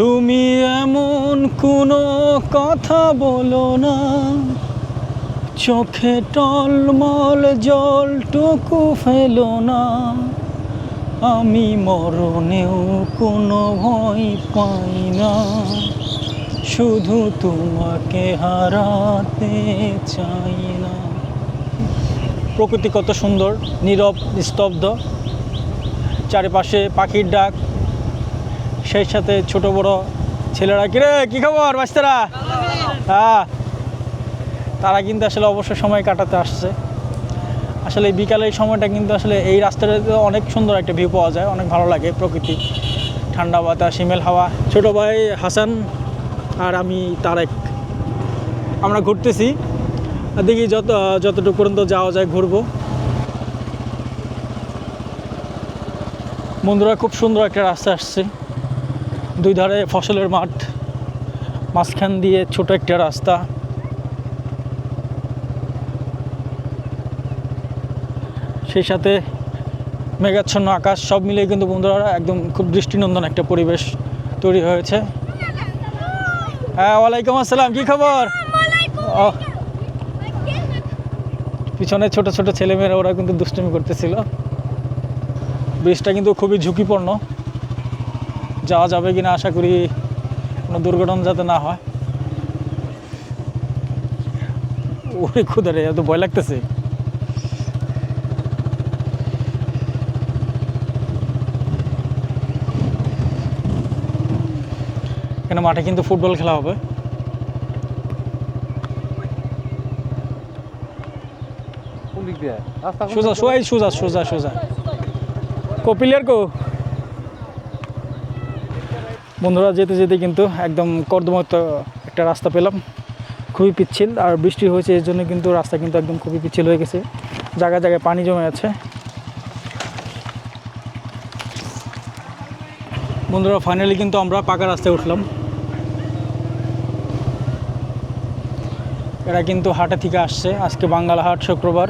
তুমি এমন কোনো কথা বলো না। চোখে টলমল জলটুকু ফেলো না। আমি মরণেও কোনো ভয় পাই না। শুধু তোমাকে হারাতে চাই না। প্রকৃতি কত সুন্দর, নীরব, নিস্তব্ধ। চারিপাশে পাখির ডাক সেই সাথে ছোট বড় ছেলেরা, কিরে, কি খবর বাচ্চারা? হ্যাঁ। তারা কিন্তু আসলে অবসর সময় কাটাতে আসছে। আসলে এই বিকালের সময়টা কিন্তু আসলে এই রাস্তাটাতে অনেক সুন্দর একটা ভিউ পাওয়া যায়, অনেক ভালো লাগে প্রকৃতি। ঠান্ডা বাতাস, হিমেল হাওয়া। ছোট ভাই হাসান আর আমি তারেক। আমরা ঘুরতেছি। দেখি যত, যতটুকু পর্যন্ত যাওয়া যায় ঘুরবো। বন্ধুরা, খুব সুন্দর একটা রাস্তা আসছে। দুই ধারে ফসলের মাঠ মাঝখান দিয়ে ছোট একটা রাস্তা। সেই সাথে মেঘাচ্ছন্ন আকাশ সব মিলিয়ে কিন্তু বন্ধুরা একদম খুব দৃষ্টিনন্দন একটা পরিবেশ তৈরি হয়েছে। হ্যাঁ ওয়ালাইকুম আসসালাম কি খবর? ও পিছনে ছোট ছোট ছেলেমেয়েরা ওরা কিন্তু দুষ্টুমি করতেছিল। ব্রিজটা কিন্তু খুবই ঝুঁকিপূর্ণ। যাওয়া যাবে কিনা আশা করি কোনো দুর্ঘটনা যাতে না হয়। ওরে খুদারে এত ভয় লাগতেছে। এখানে মাঠে কিন্তু ফুটবল খেলা হবে? সোজা সোজা সোজা সোজা। কপিলিয়ার কো। বন্ধুরা, যেতে যেতে কিন্তু একদম কর্দমত একটা রাস্তা পেলাম। খুবই পিচ্ছিল, আর বৃষ্টি হয়েছে, এর জন্য কিন্তু রাস্তা কিন্তু একদম খুবই পিচ্ছিল হয়ে গেছে। জায়গায় জায়গায় পানি জমে আছে। বন্ধুরা ফাইনালি কিন্তু আমরা পাকা রাস্তায় উঠলাম। এরা কিন্তু হাটে থেকে আসছে, আজকে বাঙ্গালা হাট শুক্রবার।